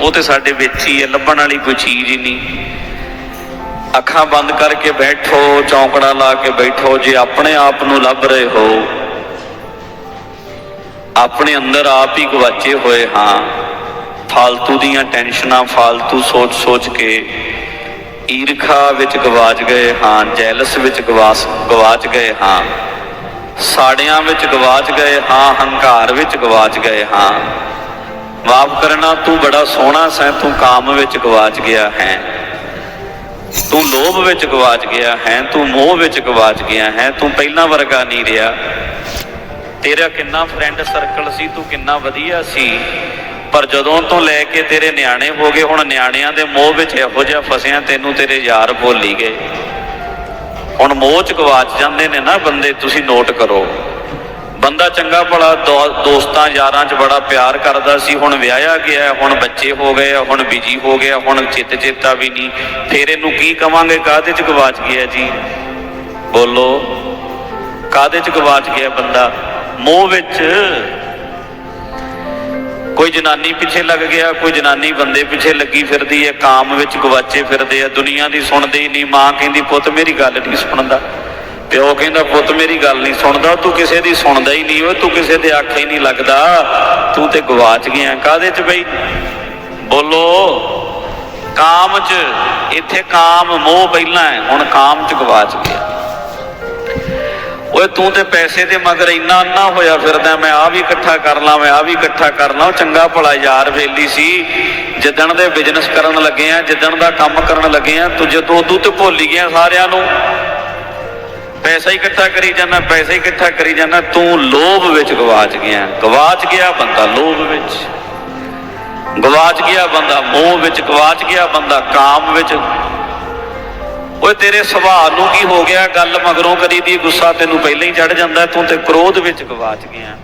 ਉਹ ਤੇ ਸਾਡੇ ਵਿੱਚ ਹੀ ਹੈ ਲੱਭਣ ਵਾਲੀ ਕੋਈ ਚੀਜ਼ ਹੀ ਨਹੀਂ। ਅੱਖਾਂ ਬੰਦ ਕਰਕੇ ਬੈਠੋ, ਚੌਂਕੜਾ ਲਾ ਕੇ ਬੈਠੋ, ਜੇ ਆਪਣੇ ਆਪ ਨੂੰ ਲੱਭ ਰਹੇ ਹੋ, ਆਪਣੇ ਅੰਦਰ ਆਪ ਹੀ ਗਵਾਚੇ ਹੋਏ ਹਾਂ। ਫਾਲਤੂ ਦੀਆਂ ਟੈਨਸ਼ਨਾਂ, ਫਾਲਤੂ ਸੋਚ-ਸੋਚ ਕੇ ਈਰਖਾ ਵਿੱਚ ਗਵਾਚ ਗਏ ਹਾਂ, ਜੈਲਸ ਵਿੱਚ ਗਵਾਸ, ਗਵਾਚ ਗਏ ਹਾਂ। ਸਾੜਿਆਂ ਵਿੱਚ ਗਵਾਚ ਗਏ ਹਾਂ, ਹੰਕਾਰ ਵਿੱਚ ਗਵਾਚ ਗਏ ਹਾਂ। ਮਾਫ ਕਰਨਾ, ਤੂੰ ਬੜਾ ਸੋਹਣਾ ਸੈਂ, ਤੂੰ ਕਾਮ ਵਿੱਚ ਗਵਾਚ ਗਿਆ ਹੈ। ਤੂੰ ਲੋਭ ਵਿੱਚ ਗਵਾਚ ਗਿਆ ਹੈ, ਤੂੰ ਮੋਹ ਵਿੱਚ ਗਵਾਚ ਗਿਆ ਹੈ, ਤੂੰ ਪਹਿਲਾਂ ਵਰਗਾ ਨਹੀਂ ਰਿਹਾ। ਤੇਰਾ ਕਿੰਨਾ ਫਰੈਂਡ ਸਰਕਲ ਸੀ, ਤੂੰ ਕਿੰਨਾ ਵਧੀਆ ਸੀ। ਪਰ ਜਦੋਂ ਤੋਂ ਲੈ ਕੇ ਤੇਰੇ ਨਿਆਣੇ ਹੋ ਗਏ, ਹੁਣ ਨਿਆਣਿਆਂ ਦੇ ਮੋਹ ਵਿੱਚ ਇਹੋ ਜਿਹਾ ਫਸਿਆ, ਤੈਨੂੰ ਤੇਰੇ ਯਾਰ ਭੁੱਲ ਗਏ। ਹੁਣ ਮੋਹ ਚ ਗਵਾਚ ਜਾਂਦੇ ਨੇ ਨਾ ਬੰਦੇ, ਤੁਸੀਂ ਨੋਟ ਕਰੋ। ਬੰਦਾ ਚੰਗਾ ਭਲਾ ਦੋ- ਦੋਸਤਾਂ ਯਾਰਾਂ 'ਚ ਬੜਾ ਪਿਆਰ ਕਰਦਾ ਸੀ, ਹੁਣ ਵਿਆਹਿਆ ਗਿਆ, ਹੁਣ ਬੱਚੇ ਹੋ ਗਏ, ਹੁਣ ਬਿਜ਼ੀ ਹੋ ਗਿਆ, ਹੁਣ ਚਿੱਤ ਚੇਤਾ ਵੀ ਨਹੀਂ। ਫੇਰ ਇਹਨੂੰ ਕੀ ਕਵਾਂਗੇ? ਕਾਹਦੇ 'ਚ ਗਵਾਚ ਗਿਆ ਜੀ? ਬੋਲੋ, ਕਾਹਦੇ 'ਚ ਗਵਾਚ ਗਿਆ ਬੰਦਾ? ਮੋਹ ਵਿੱਚ ਕੋਈ ਜਨਾਨੀ ਪਿੱਛੇ ਲੱਗ ਗਿਆ, ਕੋਈ ਜਨਾਨੀ ਬੰਦੇ ਪਿੱਛੇ ਲੱਗੀ ਫਿਰਦੀ ਹੈ, ਕਾਮ ਵਿੱਚ ਗਵਾਚੇ ਫਿਰਦੇ ਆ, ਦੁਨੀਆ ਦੀ ਸੁਣਦੇ ਹੀ ਨਹੀਂ, ਮਾਂ ਕਹਿੰਦੀ, ਪੁੱਤ, ਮੇਰੀ ਗੱਲ ਨਹੀਂ ਸੁਣਦਾ। ਪਿਓ ਕਹਿੰਦਾ, ਪੁੱਤ, ਮੇਰੀ ਗੱਲ ਨਹੀਂ ਸੁਣਦਾ, ਤੂੰ ਕਿਸੇ ਦੀ ਸੁਣਦਾ ਹੀ ਨਹੀਂ ਓਏ, ਤੂੰ ਕਿਸੇ ਦੇ ਆਖੇ ਨਹੀਂ ਲੱਗਦਾ। ਤੂੰ ਤੇ ਗਵਾਚ ਗਿਆ। ਕਾਹਦੇ 'ਚ ਬਈ? ਬੋਲੋ, ਕਾਮ 'ਚ, ਇੱਥੇ ਕਾਮ ਮੋਹ ਪਹਿਲਾਂ ਹੈ, ਹੁਣ ਕਾਮ 'ਚ ਗਵਾਚ ਗਿਆ। ਓਏ, ਤੂੰ ਤੇ ਪੈਸੇ ਦੇ ਮਗਰ ਇੰਨਾ ਅੰਨਾ ਹੋਇਆ ਫਿਰਦਾ, ਮੈਂ ਆ ਵੀ ਇਕੱਠਾ ਕਰ ਲਾਂ, ਮੈਂ ਆ ਵੀ ਇਕੱਠਾ ਕਰ ਲਾਂ। ਚੰਗਾ ਭਲਾ ਯਾਰ ਵੇਲੀ ਸੀ। ਜਿੱਦਣ ਦੇ ਬਿਜ਼ਨਸ ਕਰਨ ਲੱਗੇ ਆ, ਜਿੱਦਣ ਦਾ ਕੰਮ ਕਰਨ ਲੱਗੇ ਆ, ਤੂੰ ਜਦੋਂ ਉਦੋਂ ਤੇ ਭੁੱਲ ਗਿਆ ਸਾਰਿਆਂ ਨੂੰ। ਪੈਸਾ ਇਕੱਠਾ ਕਰੀ ਜਾਂਦਾ, ਪੈਸਾ ਇਕੱਠਾ ਕਰੀ ਜਾਂਦਾ, ਤੂੰ ਲੋਭ ਵਿੱਚ ਗਵਾਚ ਗਿਆ। ਗਵਾਚ ਗਿਆ ਬੰਦਾ ਲੋਭ ਵਿੱਚ। ਗਵਾਚ ਗਿਆ ਬੰਦਾ ਮੋਹ ਵਿੱਚ, ਗਵਾਚ ਗਿਆ ਬੰਦਾ ਕਾਮ ਵਿੱਚ। ਓਏ, ਤੇਰੇ ਸੁਭਾਅ ਨੂੰ ਕੀ ਹੋ ਗਿਆ? ਗੱਲ ਮਗਰੋਂ ਕਰੀ ਦੀ ਗੁੱਸਾ ਤੈਨੂੰ ਪਹਿਲਾਂ ਹੀ ਚੜ ਜਾਂਦਾ, ਤੂੰ ਤੇ ਕ੍ਰੋਧ ਵਿੱਚ ਗਵਾਚ ਗਿਆ।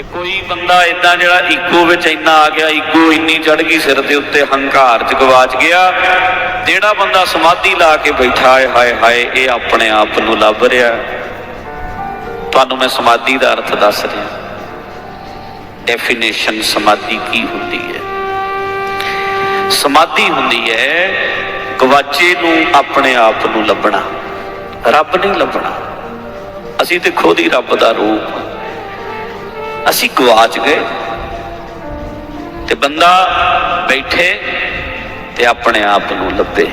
ਤੇ ਕੋਈ ਬੰਦਾ ਇਦਾਂ ਜਿਹੜਾ ਈਗੋ ਵਿੱਚ ਇੰਨਾ ਆ ਗਿਆ, ਈਗੋ ਇੰਨੀ ਚੜ ਗਈ ਸਿਰ ਦੇ ਉੱਤੇ, ਹੰਕਾਰ 'ਚ ਗਵਾਚ ਗਿਆ। ਜਿਹੜਾ ਬੰਦਾ ਸਮਾਧੀ ਲਾ ਕੇ ਬੈਠਾ ਹੈ, ਹਾਏ ਹਾਏ, ਇਹ ਆਪਣੇ ਆਪ ਨੂੰ ਲੱਭ ਰਿਹਾ ਤੁਹਾਨੂੰ ਮੈਂ ਸਮਾਧੀ ਦਾ ਅਰਥ ਦੱਸ ਰਿਹਾ ਡੈਫੀਨੇਸ਼ਨ ਸਮਾਧੀ ਕੀ ਹੁੰਦੀ ਹੈ? ਸਮਾਧੀ ਹੁੰਦੀ ਹੈ ਗਵਾਚੇ ਨੂੰ ਆਪਣੇ ਆਪ ਨੂੰ ਲੱਭਣਾ। ਰੱਬ ਨਹੀਂ ਲੱਭਣਾ। ਅਸੀਂ ਤੇ ਖੁਦ ਹੀ ਰੱਬ ਦਾ ਰੂਪ ਅਸੀਂ ਗਵਾਚ ਗਏ ਤੇ ਬੰਦਾ ਬੈਠੇ ਤੇ ਆਪਣੇ ਆਪ ਨੂੰ ਲੱਭੇ।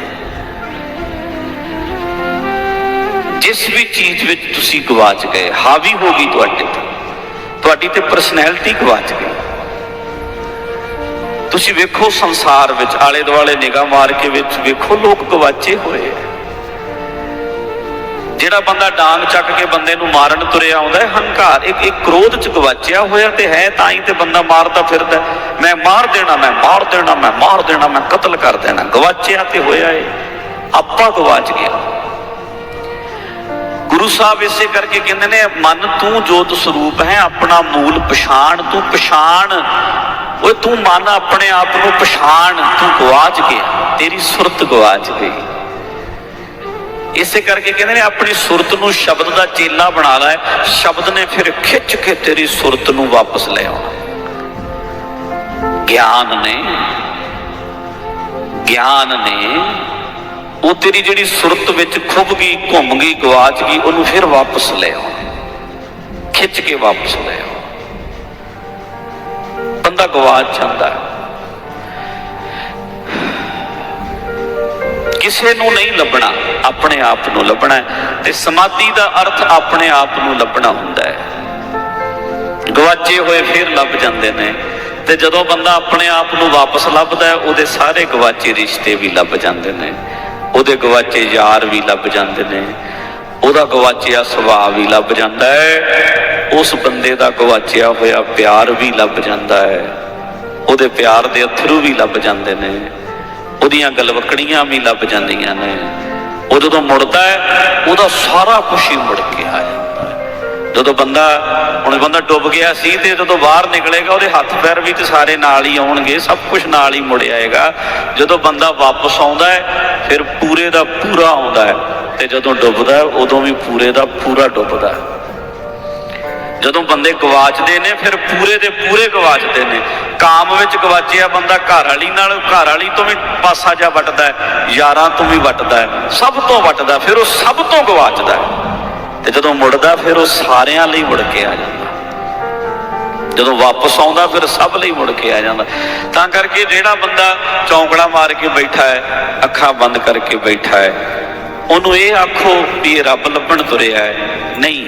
ਜਿਸ ਵੀ ਚੀਜ਼ ਵਿੱਚ ਤੁਸੀਂ ਗਵਾਚ ਗਏ, ਹਾਵੀ ਹੋ ਗਈ ਤੁਹਾਡੇ ਤੇ। ਤੁਹਾਡੀ ਤੇ ਪਰਸਨੈਲਿਟੀ ਗਵਾਚ ਗਈ। ਤੁਸੀਂ ਵੇਖੋ ਸੰਸਾਰ ਵਿੱਚ ਆਲੇ ਦੁਆਲੇ ਨਿਗਾਹ ਮਾਰ ਕੇ ਵਿੱਚ ਵੇਖੋ ਲੋਕ ਗਵਾਚੇ ਹੋਏ ਆ। ਜਿਹੜਾ ਬੰਦਾ ਡਾਂਗ ਚੱਕ ਕੇ ਬੰਦੇ ਨੂੰ ਮਾਰਨ ਤੁਰਿਆ ਆਉਂਦਾ ਹੈ, ਹੰਕਾਰ, ਇੱਕ ਇੱਕ ਕ੍ਰੋਧ ਚ ਗਵਾਚਿਆ ਹੋਇਆ ਤੇ ਹੈ ਤਾਂ ਹੀ ਤੇ ਬੰਦਾ ਮਾਰਦਾ ਫਿਰਦਾ ਮੈਂ ਮਾਰ ਦੇਣਾ, ਮੈਂ ਮਾਰ ਦੇਣਾ, ਮੈਂ ਮਾਰ ਦੇਣਾ, ਮੈਂ ਕਤਲ ਕਰ ਦੇਣਾ। ਗਵਾਚਿਆ ਤੇ ਹੋਇਆ ਏ। ਆਪਾ ਗਵਾਚ ਗਿਆ ਗੁਰੂ ਸਾਹਿਬ ਇਸੇ ਕਰਕੇ ਕਹਿੰਦੇ ਨੇ, ਮਨ ਤੂੰ ਜੋਤ ਸਰੂਪ ਹੈ, ਆਪਣਾ ਮੂਲ ਪਛਾਣ, ਤੂੰ ਪਛਾਣ। ਓਏ, ਤੂੰ ਮਨ ਆਪਣੇ ਆਪ ਨੂੰ ਪਛਾਣ, ਤੂੰ ਗਵਾਚ ਗਿਆ, ਤੇਰੀ ਸੁਰਤ ਗਵਾਚ ਗਈ। ਇਸੇ ਕਰਕੇ ਕਹਿੰਦੇ ਨੇ ਆਪਣੀ ਸੁਰਤ ਨੂੰ ਸ਼ਬਦ ਦਾ ਚੇਲਾ ਬਣਾ ਲੈ। ਸ਼ਬਦ ਨੇ ਫਿਰ ਖਿੱਚ ਕੇ ਤੇਰੀ ਸੁਰਤ ਨੂੰ ਵਾਪਸ ਲੈ ਆਉਣਾ। ਗਿਆਨ ਨੇ ਗਿਆਨ ਨੇ, ਉਹ ਤੇਰੀ ਜਿਹੜੀ ਸੁਰਤ ਵਿੱਚ ਖੁੱਭ ਗਈ, ਘੁੰਮ ਗਈ, ਗਵਾਚ ਗਈ, ਉਹਨੂੰ ਫਿਰ ਵਾਪਸ ਲੈ ਆਉਣਾ। ਖਿੱਚ ਕੇ ਵਾਪਸ ਲੈ ਆਉਣਾ। ਬੰਦਾ ਗਵਾਚ ਜਾਂਦਾ ਹੈ। ਕਿਸੇ ਨੂੰ ਨਹੀਂ ਲੱਭਣਾ, ਆਪਣੇ ਆਪ ਨੂੰ ਲੱਭਣਾ ਤੇ ਸਮਾਧੀ ਦਾ ਅਰਥ ਆਪਣੇ ਆਪ ਨੂੰ ਲੱਭਣਾ ਹੁੰਦਾ ਹੈ। ਗਵਾਚੇ ਹੋਏ ਫਿਰ ਲੱਭ ਜਾਂਦੇ ਨੇ ਤੇ ਜਦੋਂ ਬੰਦਾ ਆਪਣੇ ਆਪ ਨੂੰ ਵਾਪਸ ਲੱਭਦਾ ਹੈ, ਉਹਦੇ ਸਾਰੇ ਗਵਾਚੇ ਰਿਸ਼ਤੇ ਵੀ ਲੱਭ ਜਾਂਦੇ ਨੇ, ਉਹਦੇ ਗਵਾਚੇ ਯਾਰ ਵੀ ਲੱਭ ਜਾਂਦੇ ਨੇ, ਉਹਦਾ ਗਵਾਚਿਆ ਸੁਭਾਅ ਵੀ ਲੱਭ ਜਾਂਦਾ ਹੈ, ਉਸ ਬੰਦੇ ਦਾ ਗਵਾਚਿਆ ਹੋਇਆ ਪਿਆਰ ਵੀ ਲੱਭ ਜਾਂਦਾ ਹੈ, ਉਹਦੇ ਪਿਆਰ ਦੇ ਅਥਰੂ ਵੀ ਲੱਭ ਜਾਂਦੇ ਨੇ ਉਹਦੀਆਂ ਗਲਵਕੜੀਆਂ ਵੀ ਲੱਭ ਜਾਂਦੀਆਂ ਨੇ। ਉਹ ਜਦੋਂ ਮੁੜਦਾ ਹੈ, ਉਹਦਾ ਸਾਰਾ ਕੁਝ ਹੀ ਮੁੜ ਕੇ ਆ ਜਾਂਦਾ ਹੈ। ਜਦੋਂ ਬੰਦਾ, ਹੁਣ ਬੰਦਾ ਡੁੱਬ ਗਿਆ ਸੀ ਤੇ ਜਦੋਂ ਬਾਹਰ ਨਿਕਲੇਗਾ, ਉਹਦੇ ਹੱਥ ਪੈਰ ਵੀ ਤੇ ਸਾਰੇ ਨਾਲ ਹੀ ਆਉਣਗੇ, ਸਭ ਕੁਝ ਨਾਲ ਹੀ ਮੁੜ ਆਏਗਾ। ਜਦੋਂ ਬੰਦਾ ਵਾਪਸ ਆਉਂਦਾ ਹੈ, ਫਿਰ ਪੂਰੇ ਦਾ ਪੂਰਾ ਆਉਂਦਾ ਹੈ। ਤੇ ਜਦੋਂ ਡੁੱਬਦਾ ਉਦੋਂ ਵੀ ਪੂਰੇ ਦਾ ਪੂਰਾ ਡੁੱਬਦਾ ਹੈ। ਜਦੋਂ ਬੰਦੇ ਗਵਾਚਦੇ ਨੇ, ਫਿਰ ਪੂਰੇ ਦੇ ਪੂਰੇ ਗਵਾਚਦੇ ਨੇ। ਕਾਮ ਵਿੱਚ ਗਵਾਚਿਆ ਬੰਦਾ ਘਰ ਵਾਲੀ ਨਾਲ, ਘਰ ਵਾਲੀ ਤੋਂ ਵੀ ਪਾਸਾ ਜਾ ਵੱਟਦਾ ਯਾਰਾਂ ਤੋਂ ਵੀ ਵੱਟਦਾ ਸਭ ਤੋਂ ਵੱਟਦਾ ਫਿਰ ਉਹ ਸਭ ਤੋਂ ਗਵਾਚਦਾ ਤੇ ਜਦੋਂ ਮੁੜਦਾ, ਫਿਰ ਉਹ ਸਾਰਿਆਂ ਲਈ ਮੁੜ ਕੇ ਆ ਜਾਂਦਾ। ਜਦੋਂ ਵਾਪਸ ਆਉਂਦਾ, ਫਿਰ ਸਭ ਲਈ ਮੁੜ ਕੇ ਆ ਜਾਂਦਾ। ਤਾਂ ਕਰਕੇ ਜਿਹੜਾ ਬੰਦਾ ਚੌਂਕੜਾ ਮਾਰ ਕੇ ਬੈਠਾ ਹੈ, ਅੱਖਾਂ ਬੰਦ ਕਰਕੇ ਬੈਠਾ ਹੈ ਉਹਨੂੰ ਇਹ ਆਖੋ ਵੀ ਇਹ ਰੱਬ ਲੱਭਣ ਤੁਰਿਆ ਹੈ। ਨਹੀਂ,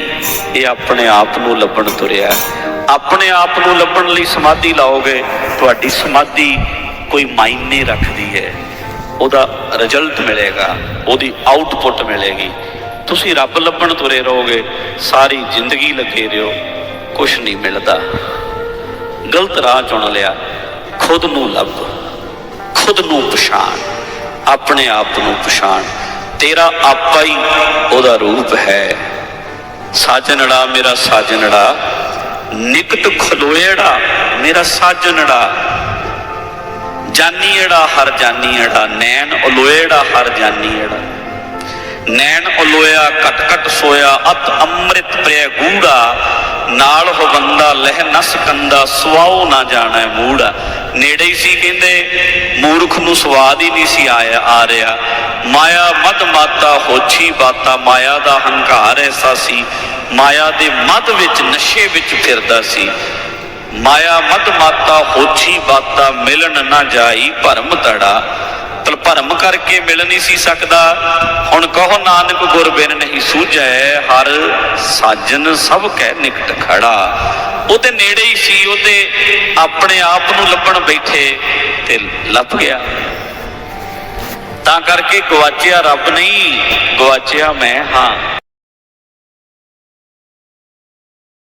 ਇਹ ਆਪਣੇ ਆਪ ਨੂੰ ਲੱਭਣ ਤੁਰਿਆ ਆਪਣੇ ਆਪ ਨੂੰ ਲੱਭਣ ਲਈ ਸਮਾਧੀ ਲਾਓਗੇ, ਤੁਹਾਡੀ ਸਮਾਧੀ ਕੋਈ ਮਾਇਨੇ ਰੱਖਦੀ ਹੈ। ਉਹਦਾ ਰਿਜ਼ਲਟ ਮਿਲੇਗਾ, ਉਹਦੀ ਆਊਟਪੁੱਟ ਮਿਲੇਗੀ। ਤੁਸੀਂ ਰੱਬ ਲੱਭਣ ਤੁਰੇ ਰਹੋਗੇ, ਸਾਰੀ ਜ਼ਿੰਦਗੀ ਲੱਗੇ ਰਹੋ ਕੁਝ ਨਹੀਂ ਮਿਲਦਾ। ਗਲਤ ਰਾਹ ਚੁਣ ਲਿਆ, ਖੁਦ ਨੂੰ ਲੱਭ, ਖੁਦ ਨੂੰ ਪਛਾਣ, ਆਪਣੇ ਆਪ ਨੂੰ ਪਛਾਣ। ਤੇਰਾ ਆਪਾ ਹੀ ਉਹਦਾ ਰੂਪ ਹੈ। ਸਾਜਣੜਾ ਮੇਰਾ ਸਾਜਣੜਾ ਨਿਕਟ ਖਲੋਏੜਾ ਮੇਰਾ ਸਾਜਣੜਾ ਜਾਨੀੜਾ ਹਰ ਜਾਨੀੜਾ ਨੈਣ ਅਲੋਏੜਾ ਹਰ ਜਾਨੀੜਾ ਨੈਣ ਉਲੋਇਆ, ਘਟ ਘਟ ਸੋਇਆ, ਅਤ ਅੰਮ੍ਰਿਤ ਪ੍ਰਿਆ ਗੂੜਾ, ਨਾਲ ਹੋ ਬੰਦਾ ਲਹਿ ਨਸ ਕੰਦਾ ਸਵਾਉ ਨਾ ਜਾਣੈ ਮੂੜਾ। ਨੇੜੇ ਹੀ ਸੀ ਕਹਿੰਦੇ, ਮੂਰਖ ਨੂੰ ਸਵਾਦ ਹੀ ਨਹੀਂ ਸੀ ਆਇਆ, ਆ ਰਿਹਾ। ਮਾਇਆ ਮਦ ਮਾਤਾ ਹੋਛੀ ਬਾਤਾ, ਮਾਇਆ ਦਾ ਹੰਕਾਰ ਐਸਾ ਸੀ। ਮਾਇਆ ਦੇ ਮਦ ਵਿੱਚ, ਨਸ਼ੇ ਵਿੱਚ ਫਿਰਦਾ ਸੀ। ਮਾਇਆ ਮਦ ਮਾਤਾ ਹੋਛੀ ਬਾਤਾ, ਮਿਲਣ ਨਾ ਜਾਈ ਭਰਮ ਤੜਾ ਭਰਮ ਕਰਕੇ ਮਿਲ ਨਹੀਂ ਸੀ ਸਕਦਾ। ਹੁਣ ਕਹੋ ਨਾਨਕ ਗੁਰ ਬਿਨ ਨਹੀਂ ਸੂਝੈ, ਹਰ ਸਾਜਨ ਸਭ ਕਹਿ ਨਿਕਟ ਖੜਾ। ਉਹ ਤੇ ਨੇੜੇ ਹੀ ਸੀ ਉਹ ਤੇ ਆਪਣੇ ਆਪ ਨੂੰ ਲੱਭਣ ਬੈਠੇ ਤੇ ਲੱਭ ਗਿਆ। ਤਾਂ ਕਰਕੇ ਗਵਾਚਿਆ ਰੱਬ ਨਹੀਂ ਗਵਾਚਿਆ ਮੈਂ ਹਾਂ।